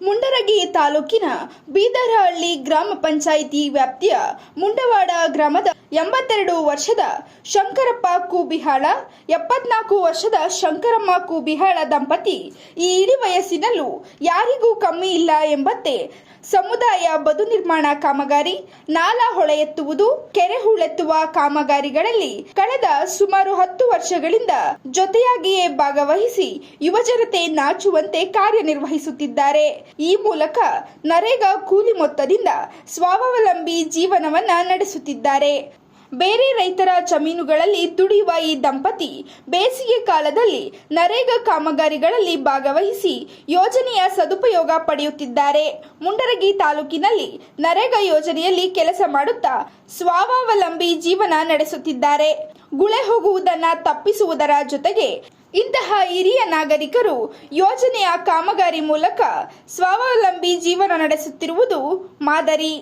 ಮುಂಡರಗಿ ತಾಲೂಕಿನ ಬೀದರಹಳ್ಳಿ ಗ್ರಾಮ ಪಂಚಾಯಿತಿ ವ್ಯಾಪ್ತಿಯ ಮುಂಡವಾಡ ಗ್ರಾಮದ ಎಂಬತ್ತೆರಡು ವರ್ಷದ ಶಂಕರಪ್ಪ ಕೂಬಿಹಾಳ, ಎಪ್ಪತ್ನಾಲ್ಕು ವರ್ಷದ ಶಂಕರಮ್ಮ ಕೂಬಿಹಾಳ ದಂಪತಿ ಈ ಇಳಿ ವಯಸ್ಸಿನಲ್ಲೂ ಯಾರಿಗೂ ಕಮ್ಮಿ ಇಲ್ಲ ಎಂಬಂತೆ ಸಮುದಾಯ ಬದು ನಿರ್ಮಾಣ ಕಾಮಗಾರಿ, ನಾಲಾ ಹೊಳೆ ಎತ್ತುವುದು, ಕೆರೆ ಹೂಳೆತ್ತುವ ಕಾಮಗಾರಿಗಳಲ್ಲಿ ಕಳೆದ ಸುಮಾರು ಹತ್ತು ವರ್ಷಗಳಿಂದ ಜೊತೆಯಾಗಿಯೇ ಭಾಗವಹಿಸಿ ಯುವಜನತೆ ನಾಚುವಂತೆ ಕಾರ್ಯನಿರ್ವಹಿಸುತ್ತಿದ್ದಾರೆ. ಈ ಮೂಲಕ ನರೇಗಾ ಕೂಲಿ ಮೊತ್ತದಿಂದ ಸ್ವಾವಲಂಬಿ ಜೀವನವನ್ನ ನಡೆಸುತ್ತಿದ್ದಾರೆ. ಬೇರೆ ರೈತರ ಜಮೀನುಗಳಲ್ಲಿ ದುಡಿಯುವ ಈ ದಂಪತಿ ಬೇಸಿಗೆ ಕಾಲದಲ್ಲಿ ನರೇಗಾ ಕಾಮಗಾರಿಗಳಲ್ಲಿ ಭಾಗವಹಿಸಿ ಯೋಜನೆಯ ಸದುಪಯೋಗ ಪಡೆಯುತ್ತಿದ್ದಾರೆ. ಮುಂಡರಗಿ ತಾಲೂಕಿನಲ್ಲಿ ನರೇಗಾ ಯೋಜನೆಯಲ್ಲಿ ಕೆಲಸ ಮಾಡುತ್ತಾ ಸ್ವಾವಲಂಬಿ ಜೀವನ ನಡೆಸುತ್ತಿದ್ದಾರೆ. ಗುಳೆ ಹೋಗುವುದನ್ನ ತಪ್ಪಿಸುವುದರ ಜೊತೆಗೆ ಇಂತಹ ಹಿರಿಯ ನಾಗರಿಕರು ಯೋಜನೆಯ ಕಾಮಗಾರಿ ಮೂಲಕ ಸ್ವಾವಲಂಬಿ ಜೀವನ ನಡೆಸುತ್ತಿರುವುದು ಮಾದರಿ.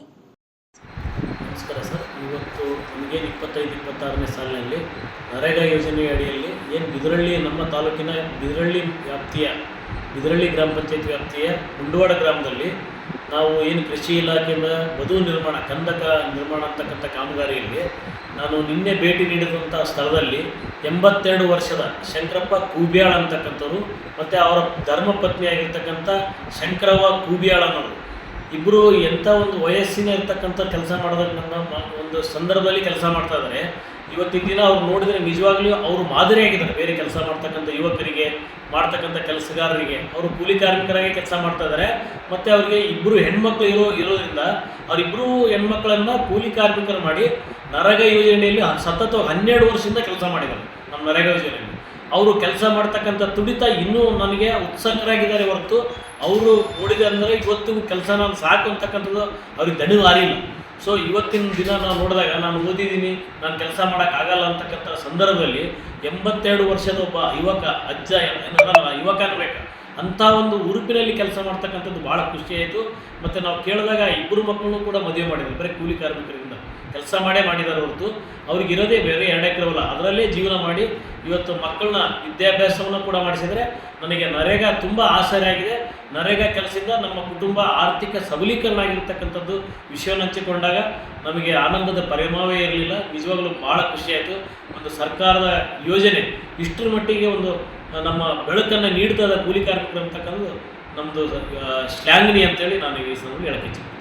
ನಮಸ್ಕಾರ ಸರ್, ಇವತ್ತು ನಮಗೇನು ಇಪ್ಪತ್ತೈದು, ಇಪ್ಪತ್ತಾರನೇ ಸಾಲಿನಲ್ಲಿ ನರೇಗಾ ಯೋಜನೆಯ ಅಡಿಯಲ್ಲಿ ಏನು ಬಿದರಳ್ಳಿ ನಮ್ಮ ತಾಲೂಕಿನ ಬಿದರಳ್ಳಿ ವ್ಯಾಪ್ತಿಯ, ಬಿದರಳ್ಳಿ ಗ್ರಾಮ ಪಂಚಾಯತ್ ವ್ಯಾಪ್ತಿಯ ಮುಂಡವಾಡ ಗ್ರಾಮದಲ್ಲಿ ನಾವು ಏನು ಕೃಷಿ ಇಲಾಖೆಯಿಂದ ಬದು ನಿರ್ಮಾಣ, ಕಂದಕ ನಿರ್ಮಾಣ ಅಂತಕ್ಕಂಥ ಕಾಮಗಾರಿಯಲ್ಲಿ ನಾನು ನಿನ್ನೆ ಭೇಟಿ ನೀಡಿದಂಥ ಸ್ಥಳದಲ್ಲಿ ಎಂಬತ್ತೆರಡು ವರ್ಷದ ಶಂಕರಪ್ಪ ಕೂಬ್ಯಾಳ ಅಂತಕ್ಕಂಥವ್ರು ಮತ್ತು ಅವರ ಧರ್ಮಪತ್ನಿಯಾಗಿರ್ತಕ್ಕಂಥ ಶಂಕರವ್ವ ಕೂಬ್ಯಾಳ ಅನ್ನೋರು. ಇಬ್ಬರು ಎಂಥ ಒಂದು ವಯಸ್ಸಿನ ಇರ್ತಕ್ಕಂಥ ಕೆಲಸ ಮಾಡೋದಕ್ಕೆ ನನ್ನ ಒಂದು ಸಂದರ್ಭದಲ್ಲಿ ಕೆಲಸ ಮಾಡ್ತಾ ಇದ್ದಾರೆ ಇವತ್ತಿನ ದಿನ ಅವ್ರು ನೋಡಿದರೆ ನಿಜವಾಗ್ಲೂ ಅವರು ಮಾದರಿಯಾಗಿದ್ದಾರೆ. ಬೇರೆ ಕೆಲಸ ಮಾಡ್ತಕ್ಕಂಥ ಯುವಕರಿಗೆ, ಮಾಡ್ತಕ್ಕಂಥ ಕೆಲಸಗಾರರಿಗೆ. ಅವರು ಕೂಲಿ ಕಾರ್ಮಿಕರಾಗಿ ಕೆಲಸ ಮಾಡ್ತಾ ಇದ್ದಾರೆ. ಮತ್ತು ಅವರಿಗೆ ಇಬ್ಬರು ಹೆಣ್ಮಕ್ಳು ಇರೋ, ಇರೋದ್ರಿಂದ ಅವರಿಬ್ಬರು ಹೆಣ್ಮಕ್ಳನ್ನ ಕೂಲಿ ಕಾರ್ಮಿಕರು ಮಾಡಿ ನರಗ ಯೋಜನೆಯಲ್ಲಿ ಸತತ ಹನ್ನೆರಡು ವರ್ಷದಿಂದ ಕೆಲಸ ಮಾಡಿದ್ದಾರೆ ನಮ್ಮ ನರೇಗಾ ಯೋಜನೆಯಲ್ಲಿ. ಅವರು ಕೆಲಸ ಮಾಡ್ತಕ್ಕಂಥ ತುಡಿತ ಇನ್ನೂ ನನಗೆ ಉತ್ಸುಕರಾಗಿದ್ದಾರೆ ಹೊರತು, ಅವರು ನೋಡಿದೆ ಅಂದರೆ ಇವತ್ತಿಗೂ ಕೆಲಸ ನಾನು ಸಾಕು ಅಂತಕ್ಕಂಥದ್ದು ಅವ್ರಿಗೆ ದಣಿವು ಆರಿಲ್ಲ ಸೊ ಇವತ್ತಿನ ದಿನ ನಾನು ನೋಡಿದಾಗ ನಾನು ಓದಿದ್ದೀನಿ, ನಾನು ಕೆಲಸ ಮಾಡೋಕ್ಕಾಗಲ್ಲ ಅಂತಕ್ಕಂಥ ಸಂದರ್ಭದಲ್ಲಿ ಎಂಬತ್ತೆರಡು ವರ್ಷದ ಒಬ್ಬ ಯುವಕ, ಅಜ್ಜ ಯುವಕ ಅನ್ಬೇಕು ಅಂಥ ಒಂದು ಉರುಪಿನಲ್ಲಿ ಕೆಲಸ ಮಾಡ್ತಕ್ಕಂಥದ್ದು ಭಾಳ ಖುಷಿ ಆಯಿತು. ಮತ್ತು ನಾವು ಕೇಳಿದಾಗ ಇಬ್ಬರು ಮಕ್ಕಳನ್ನು ಕೂಡ ಮದುವೆ ಮಾಡಿದ್ರು. ಬರೀ ಕೂಲಿ ಕಾರ್ಮಿಕರಿಂದ. ಕೆಲಸ ಮಾಡೇ ಮಾಡಿದ್ದಾರೆ ಹೊರತು. ಅವ್ರಿಗೆ ಇರೋದೇ ಬೇರೆ ಎರಡು ಎಕರೆ ಹೊಲ. ಅದರಲ್ಲೇ ಜೀವನ ಮಾಡಿ ಇವತ್ತು ಮಕ್ಕಳನ್ನ ವಿದ್ಯಾಭ್ಯಾಸವನ್ನು ಕೂಡ ಮಾಡಿಸಿದರೆ ನನಗೆ ನರೇಗಾ ತುಂಬ ಆಸರೆ ಆಗಿದೆ ನರೇಗಾ ಕೆಲಸದಿಂದ ನಮ್ಮ ಕುಟುಂಬ ಆರ್ಥಿಕ ಸಬಲೀಕರಣ ಆಗಿರ್ತಕ್ಕಂಥದ್ದು ವಿಷಯವನ್ನು ಹಂಚಿಕೊಂಡಾಗ ನಮಗೆ ಆನಂದದ ಪರಿಣಾಮವೇ ಇರಲಿಲ್ಲ. ನಿಜವಾಗ್ಲೂ ಭಾಳ ಖುಷಿಯಾಯಿತು ಒಂದು ಸರ್ಕಾರದ ಯೋಜನೆ ಇಷ್ಟರ ಮಟ್ಟಿಗೆ ಒಂದು ನಮ್ಮ ಬೆಳಕನ್ನು ನೀಡ್ತದ ಕೂಲಿ ಕಾರ್ಮಿಕರು ಅಂತಕ್ಕಂಥದ್ದು ನಮ್ಮದು ಶ್ಲಾಘನೀಯ ಅಂತೇಳಿ ನಾನು ಈ ಸಂದರ್ಭದಲ್ಲಿ ಹೇಳಕ್ಕೆ